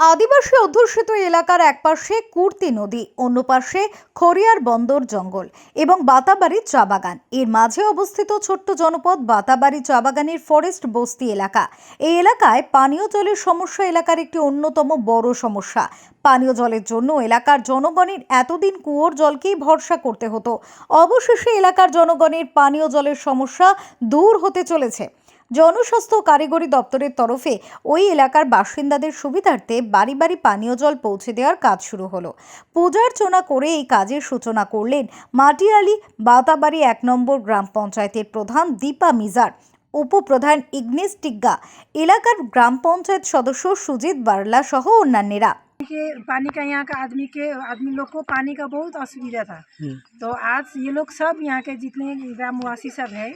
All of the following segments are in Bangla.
আদিবাসী অধ্যুষিত এলাকার একপাশে কুর্তি নদী, অন্য পাশে খড়িয়ার বন্দর জঙ্গল এবং বাতাবাড়ি চা বাগান। এর মাঝে অবস্থিত ছোট্ট জনপদ বাতাবাড়ি চা বাগানের ফরেস্ট বস্তি এলাকা। এই এলাকায় পানীয় জলের সমস্যা এলাকার একটি অন্যতম বড় সমস্যা। পানীয় জলের জন্য এলাকার জনগণের এতদিন কুয়োর জলকেই ভরসা করতে হতো। অবশেষে এলাকার জনগণের পানীয় জলের সমস্যা দূর হতে চলেছে। জনস্বাস্থ্য কারিগরি দপ্তরের তরফে ওই এলাকার বাসিন্দাদের সুবিধার্থে বাড়ি বাড়ি পানীয় জল পৌঁছে দেওয়ার কাজ শুরু হলো। পূজার্চনা করে এই কাজের সূচনা করলেন মাটিয়ালি বাতাবাড়ি এক নম্বর গ্রাম পঞ্চায়েতের প্রধান দীপা মিজার, উপপ্রধান ইগনেস টিগ্গা, এলাকার গ্রাম পঞ্চায়েত সদস্য সুজিত বার্লা সহ অন্যান্যরা। के पानी का यहाँ का आदमी के आदमी लोग को पानी का बहुत असुविधा था। तो आज ये लोग सब यहाँ के जितने ग्रामवासी सब है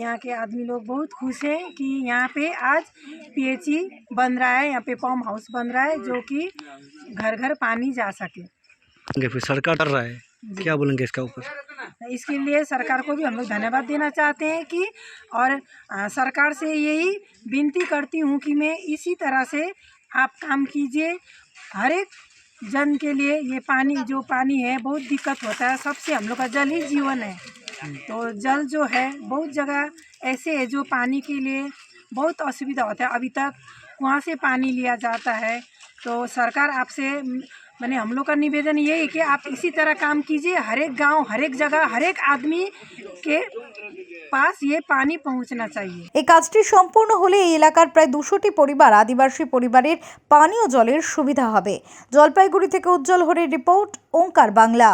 यहाँ के आदमी लोग बहुत खुश हैं कि यहाँ पे आज पीएचई बन रहा है यहाँ पे पम्प हाउस बन रहा है जो कि घर घर पानी जा सके। फिर सरकार कर रहा है। क्या बोलेंगे इसका ऊपर? इसके लिए सरकार को भी हम लोग धन्यवाद देना चाहते हैं कि और सरकार से यही विनती करती हूँ कि मैं इसी तरह से आप काम कीजिए। हर एक जन के लिए ये पानी, जो पानी है, बहुत दिक्कत होता है। सबसे हम लोग का जल ही जीवन है। तो जल जो है, बहुत जगह ऐसे है जो पानी के लिए बहुत असुविधा होता है। अभी तक कुआँ से पानी लिया जाता है। तो सरकार आपसे, मैंने हम लोग का निवेदन ये है कि आप इसी तरह काम कीजिए। हर एक गाँव हर एक जगह हर एक आदमी के पास ये पानी पहुंचना चाहिए এই কাজটি সম্পূর্ণ হলে এই এলাকার প্রায় দুশোটি পরিবার আদিবাসী পরিবারের পানীয় জলের সুবিধা হবে জলপাইগুড়ি থেকে উজ্জ্বল হরের রিপোর্ট ওঙ্কার বাংলা